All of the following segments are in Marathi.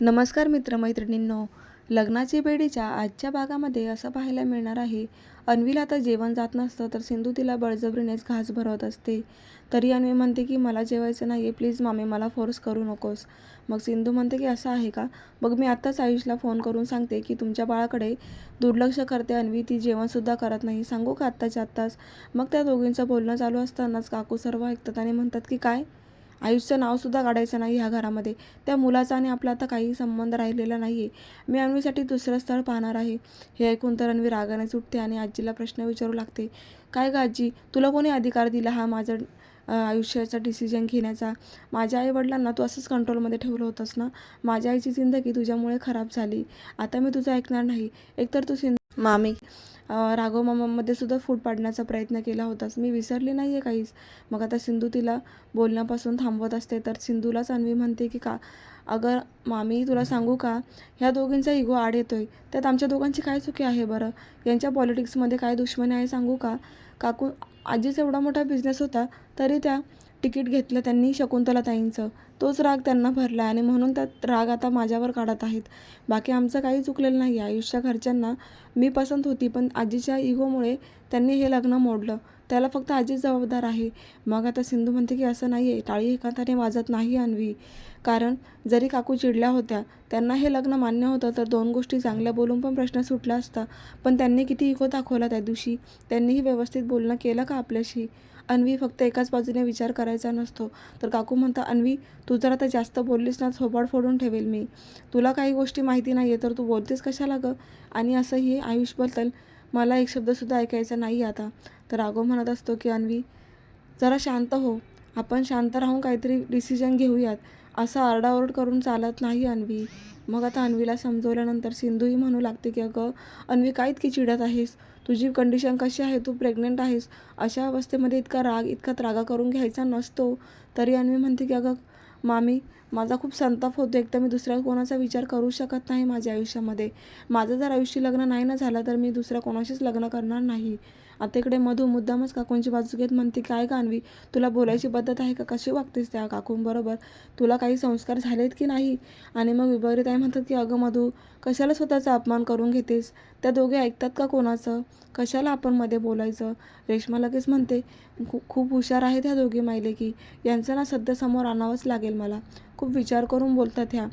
नमस्कार मित्रमैत्रिणींनो लग्नाची बेडीच्या आजच्या भागामध्ये असं पाहायला मिळणार आहे अन्वीला आता जेवण जात नसतं तर सिंधू तिला बळजबरीनेच घास भरवत असते. तरी अन्वी म्हणते की मला जेवायचं नाही आहे प्लीज मामी मला फोर्स करू नकोस. मग सिंधू म्हणते की असं आहे का? मग मी आत्ताच आयुषला फोन करून सांगते की तुमच्या बाळाकडे दुर्लक्ष करते अन्वी ती जेवणसुद्धा करत नाही. सांगू का आत्ताच्या आत्ताच? मग त्या दोघींचं बोलणं चालू असतानाच काकू सर्व ऐकतात आणि म्हणतात की काय? आयुषचं नावसुद्धा काढायचं नाही ह्या घरामध्ये. त्या मुलाचा आणि आपला आता काही संबंध राहिलेला नाही आहे मी अन्वीसाठी दुसरं स्थळ पाहणार आहे. हे ऐकून तर अन्वी रागाने सुटते आणि आजीला प्रश्न विचारू लागते. काय गं आजी? तुला कोणी अधिकार दिला हा माझं आयुष्याचा डिसिजन घेण्याचा? माझ्या आईवडिलांना तू असंच कंट्रोलमध्ये ठेवलं होतंस ना? माझ्या आईची जिंदगी तुझ्यामुळे खराब झाली. आता मी तुझं ऐकणार नाही. एकतर तू सिंध मामी राघव मामामध्ये सुद्धा फूट पाडण्याचा प्रयत्न केला होताच. मी विसरली नाही आहे काहीच. मग आता सिंधू तिला बोलण्यापासून थांबवत असते. तर सिंधूलाच अन्वी म्हणते की का अगर मामी तुला सांगू का? ह्या दोघींचा इगो आड येतोय. त्यात आमच्या दोघांची काय चुकी आहे बरं? यांच्या पॉलिटिक्समध्ये काय दुश्मनी आहे सांगू का? काकू आजीचा एवढा मोठा बिझनेस होता तरी त्या तिकीट घेतलं त्यांनी शकुंतला ताईंचं. तोच राग त्यांना भरला आहे आणि म्हणून त्यात राग आता माझ्यावर काढत आहेत. बाकी आमचं काही चुकलेलं नाही आयुष्या घरच्यांना मी पसंत होती पण आजीच्या इगोमुळे त्यांनी हे लग्न मोडलं. त्याला फक्त आजीच जबाबदार आहे. मग आता सिंधू म्हणते की असं नाही आहे टाळी एखाद्याने वाजत नाही अन्वी. कारण जरी काकू चिडल्या होत्या त्यांना हे लग्न मान्य होतं तर दोन गोष्टी चांगल्या बोलून पण प्रश्न सुटला असता. पण त्यांनी किती इगो दाखवला त्या दिवशी? त्यांनीही व्यवस्थित बोलणं केलं का आपल्याशी? अन्वी फक्त एकाच बाजूने विचार करायचा नसतो. तर काकू म्हणता अन्वी तू जर आता जास्त बोललीस ना थोबाड फोडून ठेवेल मी. तुला काही गोष्टी माहिती नाही आहे तर तू बोलतेस कशाला गं? आणि असंही आयुषबद्दल मला एक शब्दसुद्धा ऐकायचा नाही आता. तर राघव म्हणत असतो की अन्वी जरा शांत हो. आपण शांत राहून काहीतरी डिसिजन घेऊयात. असं आरडाओरड करून चालत नाही अन्वी. मग आता अन्वीला समजवल्यानंतर सिंधूही म्हणू लागते की अगं अन्वी काय इतकी चिडत आहेस? तुझी कंडिशन कशी आहे? तू प्रेग्नेंट आहेस. अशा अवस्थेमध्ये इतका राग इतका त्रागा करून घ्यायचा नसतो. तरी अन्वी म्हणते की अगं मामी माझा खूप संताप होतो. एक तर मी दुसऱ्या कोणाचा विचार करू शकत नाही माझ्या आयुष्यामध्ये. माझं जर आयुष्य लग्न नाही ना झालं तर मी दुसऱ्या कोणाशीच लग्न करणार नाही. आता इकडे मधू मुद्दामच काकूंची बाजू घेत म्हणते काय कानवी तुला बोलायची पद्धत आहे का? कशी वागतेस त्या काकूंबरोबर तुला काही संस्कार झालेत की नाही? आणि मग विभावरी आहे म्हणतात की अगं मधू कशाला स्वतःचा अपमान करून घेतेस? त्या दोघे ऐकतात का कोणाचं? कशाला आपण मध्ये बोलायचं? रेश्मा लगेच म्हणते खूप खूप हुशार आहेत ह्या दोघी माहिले की यांचं ना सध्या समोर आणावंच लागेल मला. खूप विचार करून बोलतात ह्या.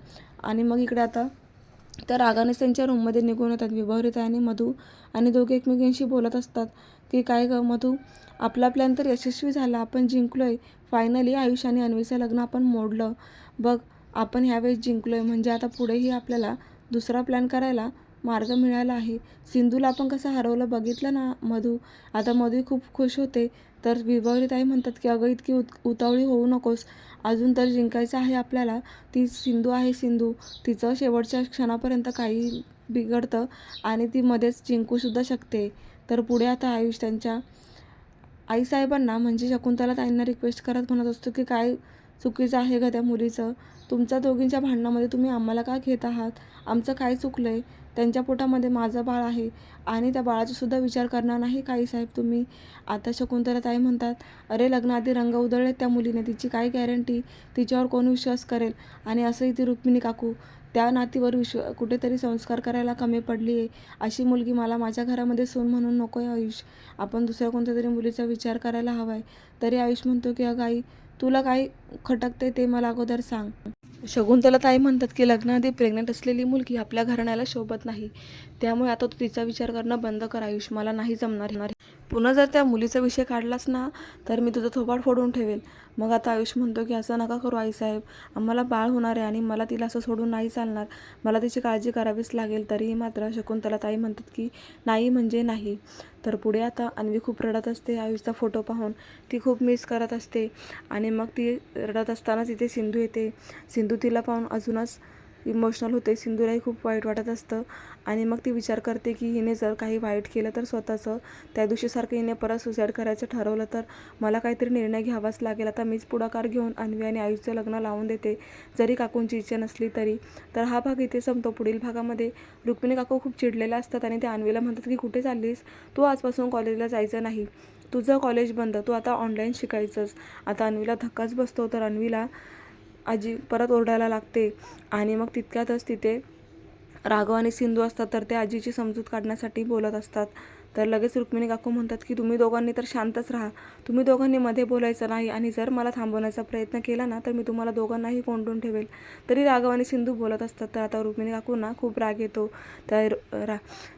आणि मग इकडे आता त्या रागानेच त्यांच्या रूममध्ये निघून येतात विभावरिता आणि मधू. आणि दोघे एकमेकींशी बोलत असतात की काय ग मधू? आपला प्लॅन तर यशस्वी झाला. आपण जिंकलोय. फायनली आयुष आणि अन्वीचं लग्न आपण मोडलं. बघ आपण ह्यावेळेस जिंकलोय. म्हणजे आता पुढेही आपल्याला दुसरा प्लॅन करायला मार्ग मिळाला आहे. सिंधूला आपण कसं हरवलं बघितलं ना मधू? आता मधू खूप खुश होते. तर विभावरी ताई म्हणतात की अगं इतकी उत उतावळी होऊ नकोस. अजून तर जिंकायचं आहे आपल्याला. ती सिंधू आहे सिंधू. तिचं शेवटच्या क्षणापर्यंत काही बिघडतं आणि ती मध्येच जिंकूसुद्धा शकते. तर पुढे आता आयुष त्यांच्या आईसाहेबांना म्हणजे शकुंतला ताईंना रिक्वेस्ट करत म्हणत असतो की काय चुकीचं आहे का त्या मुलीचं? तुमच्या दोघींच्या भांडणामध्ये तुम्ही आम्हाला का घेत आहात? आमचं काय चुकलं आहे त्यांच्या पोटामध्ये माझं बाळ आहे आणि त्या बाळाचासुद्धा विचार करणार नाही काही साहेब तुम्ही. आता शकुंतला ताई म्हणतात अरे लग्नाआधी रंग उधळलेत त्या मुलीने. तिची काय गॅरंटी तिच्यावर कोण विश्वास करेल? आणि असंही ती रुक्मिणी काकू त्या नातीवर विश्व कुठेतरी संस्कार करायला कमी पडली आहे अशी मुलगी मला माझ्या घरामध्ये सून म्हणून नको आहे आयुष. आपण दुसऱ्या कोणत्या तरी मुलीचा विचार करायला हवा आहे तरी आयुष म्हणतो की अगं आई तुला काय खटकते ते मला अगोदर सांग. शकुंतला ताई म्हणतात की लग्नाआधी प्रेग्नंट असलेली मुलगी आपल्या घराण्याला शोभत नाही. त्यामुळे आता तू तिचा विचार करणं बंद कर आयुष मला नाही जमणार. पुन्हा जर त्या मुलीचा विषय काढलास ना तर मी तुझं थोपाट फोडून ठेवेल. मग आता आयुष म्हणतो की असं नका करू आईसाहेब आम्हाला बाळ होणार आहे आणि मला तिला असं सोडून नाही चालणार. मला तिची काळजी करावीच लागेल तरीही मात्र शकुंतला ताई म्हणतात की नाही म्हणजे नाही. तर पुढे आता अन्वी खूप रडत असते. आयुषचा फोटो पाहून ती खूप मिस करत असते. आणि मग ती रडत असतानाच तिथे सिंधू येते. सिंधू तिला पाहून अजूनच इमोशनल होते सिंधूलाही खूप वाईट वाटत असतं. आणि मग ती विचार करते की हिने जर काही वाईट केलं तर स्वतःचं त्या दिवशीसारखं हिने परत सुसाईड करायचं ठरवलं तर मला काहीतरी निर्णय घ्यावाच लागेल. आता मीच पुढाकार घेऊन अन्वी आणि आयुषचं लग्न लावून देते. जरी काकूंची इच्छा नसली तरी. तर हा भाग इथे संपतो. पुढील भागामध्ये रुक्मिणी काकू खूप चिडलेल्या असतात आणि त्या अन्वीला म्हणतात की कुठे चाललीस? तू आजपासून कॉलेजला जायचं नाही. तुझं कॉलेज बंद. तू आता ऑनलाईन शिकायचंच आता अन्वीला धक्काच बसतो. तर अन्वीला आजी परत ओरडायला लागते आणि मग तितक्यातच तिथे राघव आणि सिंधू असतात तर ते आजीची समजूत काढण्यासाठी बोलत असतात. तर लगेच रुक्मिणी काकू म्हणतात की तुम्ही दोघांनी तर शांतच राहा. तुम्ही दोघांनी मध्ये बोलायचं नाही आणि जर मला थांबवण्याचा प्रयत्न केला ना तर मी तुम्हाला दोघांनाही कोंडून ठेवेल. तरी राघव आणि सिंधू बोलत असतात. तर आता रुक्मिणी काकूंना खूप राग येतो. तर रा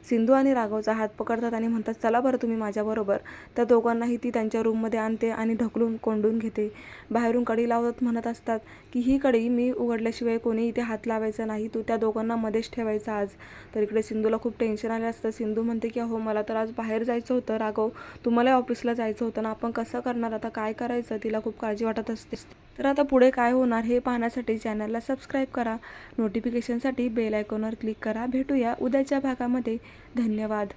सिंधू आणि राघवचा हात पकडतात आणि म्हणतात चला बरं तुम्ही माझ्याबरोबर त्या दोघांनाही ती त्यांच्या रूममध्ये आणते आणि ढकलून कोंडून घेते. बाहेरून कडी लावत म्हणत असतात की ही कडी मी उघडल्याशिवाय कोणी इथे हात लावायचा नाही. तू त्या दोघांना मध्येच ठेवायचा आज. तर इकडे सिंधूला खूप टेन्शन आलं असतं. सिंधू म्हणते की अहो मला तर आज आज बाहेर जायचं होतं राघव. तुम्हाला ऑफिसला जायचं होतं ना? आपण कसं करणार? आता काय करायचं? तिला खूप काळजी वाटत असते. तर आता पुढे काय होणार हे पाहण्यासाठी चॅनलला सबस्क्राईब करा. नोटिफिकेशनसाठी बेल आयकॉनवर क्लिक करा. भेटूया उद्याच्या भागामध्ये. धन्यवाद.